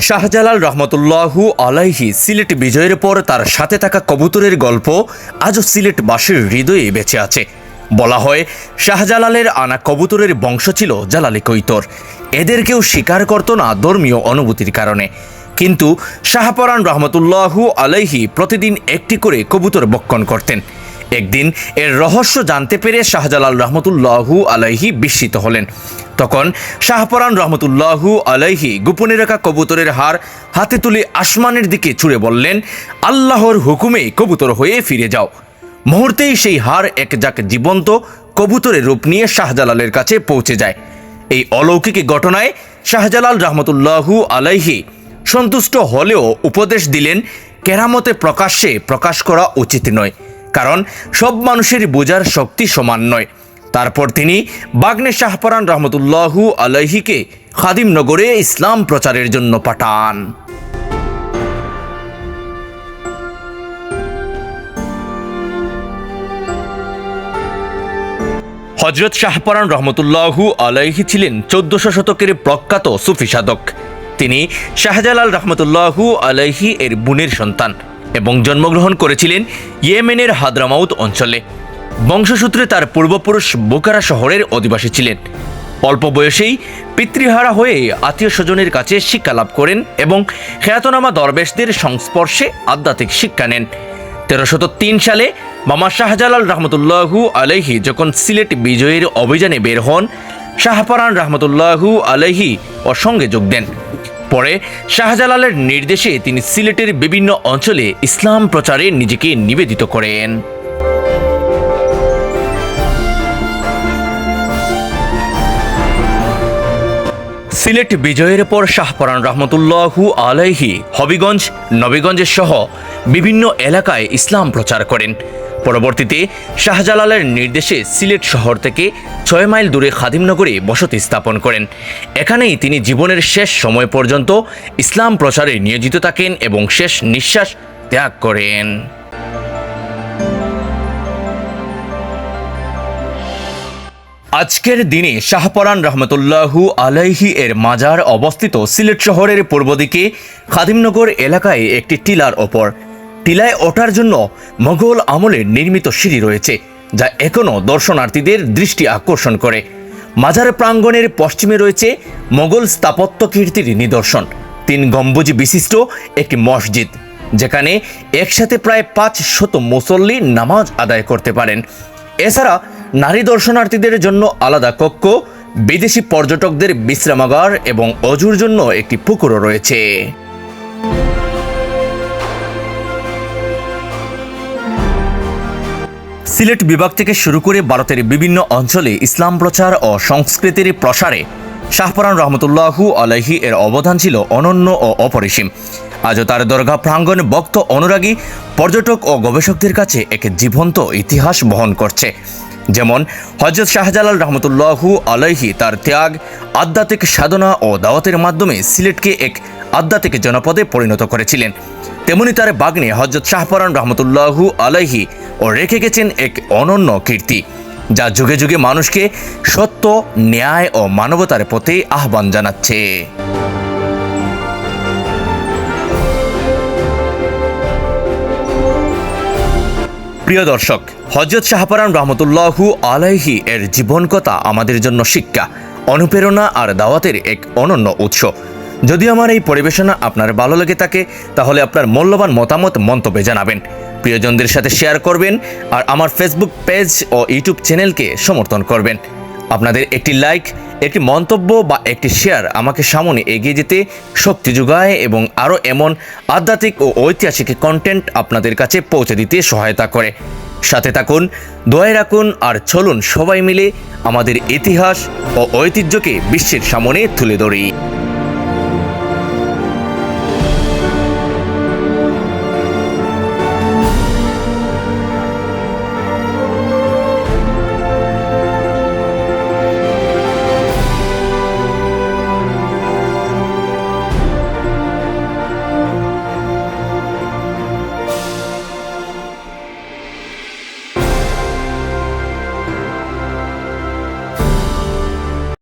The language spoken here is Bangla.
শাহজালাল রহমতুল্লাহু আলাইহি সিলেট বিজয়ের পর তার সাথে থাকা কবুতরের গল্প আজও সিলেটবাসীর হৃদয়ে বেঁচে আছে। বলা হয়, শাহজালালের আনা কবুতরের বংশ ছিল জালালি কৈতর। এদেরকেও স্বীকার করত না ধর্মীয় অনুভূতির কারণে। কিন্তু শাহপরান রহমতুল্লাহু আলাইহি প্রতিদিন একটি করে কবুতর বক্ষণ করতেন। একদিন এর রহস্য জানতে পেরে শাহজালাল রহমতুল্লাহু আলাইহি বিস্মিত হলেন। তখন শাহপরান রহমতুল্লাহু আলাইহি গোপনে রাখা কবুতরের হার হাতে তুলে আসমানের দিকে ছুড়ে বললেন, আল্লাহর হুকুমে কবুতর হয়ে ফিরে যাও। মুহূর্তেই সেই হার এক যাক জীবন্ত কবুতরের রূপ নিয়ে শাহজালালের কাছে পৌঁছে যায়। এই অলৌকিক ঘটনায় শাহজালাল রহমতুল্লাহু আলাইহি সন্তুষ্ট হলেও উপদেশ দিলেন, কেরামতে প্রকাশ্যে প্রকাশ করা উচিত নয়, কারণ সব মানুষের বোঝার শক্তি সমান নয়। তারপর তিনি বাগ্নে শাহপরান রহমতুল্লাহু আলাইহিকে খাদিমনগরে ইসলাম প্রচারের জন্য পাঠান। হজরত শাহপরান রহমতুল্লাহু আলাইহি ছিলেন চোদ্দশো শতকের প্রখ্যাত সুফি সাধক। তিনি শাহজালাল রহমতুল্লাহু আলাইহি এর বোনের সন্তান এবং জন্মগ্রহণ করেছিলেন ইয়েমেনের হাদ্রামাউত অঞ্চলে। বংশসূত্রে তার পূর্বপুরুষ বোকারা শহরের অধিবাসী ছিলেন। অল্প বয়সেই পিতৃহারা হয়ে আত্মীয় স্বজনের কাছে শিক্ষা লাভ করেন এবং খ্যাতনামা দরবেশদের সংস্পর্শে আধ্যাত্মিক শিক্ষা নেন। তেরোশত তিন সালে মামা শাহজালাল রহমতুল্লাহু আলাইহি যখন সিলেট বিজয়ের অভিযানে বের হন, শাহপারান রহমতুল্লাহু আলাইহি ও সঙ্গে যোগ দেন। পরে শাহজালালের নির্দেশে তিনি সিলেটের বিভিন্ন অঞ্চলে ইসলাম প্রচারে নিজেকে নিবেদিত করেন। সিলেট বিজয়ের পর শাহপরান রহমতুল্লাহু আলাইহি হবিগঞ্জ, নবীগঞ্জের সহ বিভিন্ন এলাকায় ইসলাম প্রচার করেন। পরবর্তীতে শাহজালালের নির্দেশে সিলেট শহর থেকে ছয় মাইল দূরে খাদিমনগরে বসতি স্থাপন করেন। এখানেই তিনি জীবনের শেষ সময় পর্যন্ত ইসলাম প্রচারে নিয়োজিত থাকেন এবং শেষ নিঃশ্বাস ত্যাগ করেন। আজকের দিনে শাহপরান রহমতুল্লাহু আলাইহি এর মাজার অবস্থিত সিলেট শহরের পূর্ব দিকে খাদিমনগর এলাকায় একটি টিলার ওপর। টিলায় ওঠার জন্য মোগল আমলের নির্মিত সিঁড়ি রয়েছে, যা এখনও দর্শনার্থীদের দৃষ্টি আকর্ষণ করে। মাজার প্রাঙ্গণের পশ্চিমে রয়েছে মোগল স্থাপত্য কীর্তির নিদর্শন, তিন গম্বুজ বিশিষ্ট একটি মসজিদ, যেখানে একসাথে প্রায় পাঁচ শত মুসল্লি নামাজ আদায় করতে পারেন। এছাড়া নারী দর্শনার্থীদের জন্য আলাদা কক্ষ, বিদেশি পর্যটকদের বিশ্রামাগার এবং অজুর জন্য একটি পুকুরও রয়েছে। সিলেট বিভাগ থেকে শুরু করে ভারতের বিভিন্ন অঞ্চলে ইসলাম প্রচার ও সংস্কৃতির প্রসারে শাহপরান রহমতুল্লাহু আলাইহি এর অবদান ছিল অনন্য ও অপরিসীম। আজও তার দরগা প্রাঙ্গণ ভক্ত অনুরাগী, পর্যটক ও গবেষকদের কাছে এক জীবন্ত ইতিহাস বহন করছে। যেমন হজরত শাহজালাল রহমতুল্লাহু আলাইহি তার ত্যাগ, আধ্যাত্মিক সাধনা ও দাওয়াতের মাধ্যমে সিলেটকে এক আধ্যাত্মিক জনপদে পরিণত করেছিলেন। তেমনি তার বাগ্নে হজরত শাহপরান রহমতুল্লাহু আলাইহি ও রেখে গেছেন এক অনন্য কীর্তি, যা যুগে যুগে মানুষকে সত্য, ন্যায় ও মানবতার পথে আহ্বান জানাচ্ছে। প্রিয় দর্শক, হজরত শাহপারান রহমতুল্লাহু আলাইহি এর জীবন কথা আমাদের জন্য শিক্ষা, অনুপ্রেরণা আর দাওয়াতের এক অনন্য উৎস। যদি আমার এই পরিবেশনা আপনার ভালো লেগে থাকে, তাহলে আপনার মূল্যবান মতামত মন্তব্যে জানাবেন। প্রিয়জনদের সাথে শেয়ার করবেন আর আমার ফেসবুক পেজ ও ইউটিউব চ্যানেলকে সমর্থন করবেন। আপনাদের একটি লাইক একটি মন্তব্য বা একটি শেয়ার আমাকে সামনে এগিয়ে যেতে শক্তি যোগায় এবং আরও এমন আধ্যাত্মিক ও ঐতিহাসিক কন্টেন্ট আপনাদের কাছে পৌঁছে দিতে সহায়তা করে। সাথে থাকুন দোয়ায় রাখুন আর চলুন সবাই মিলে আমাদের ইতিহাস ও ঐতিহ্যকে বিশ্বের সামনে তুলে ধরি।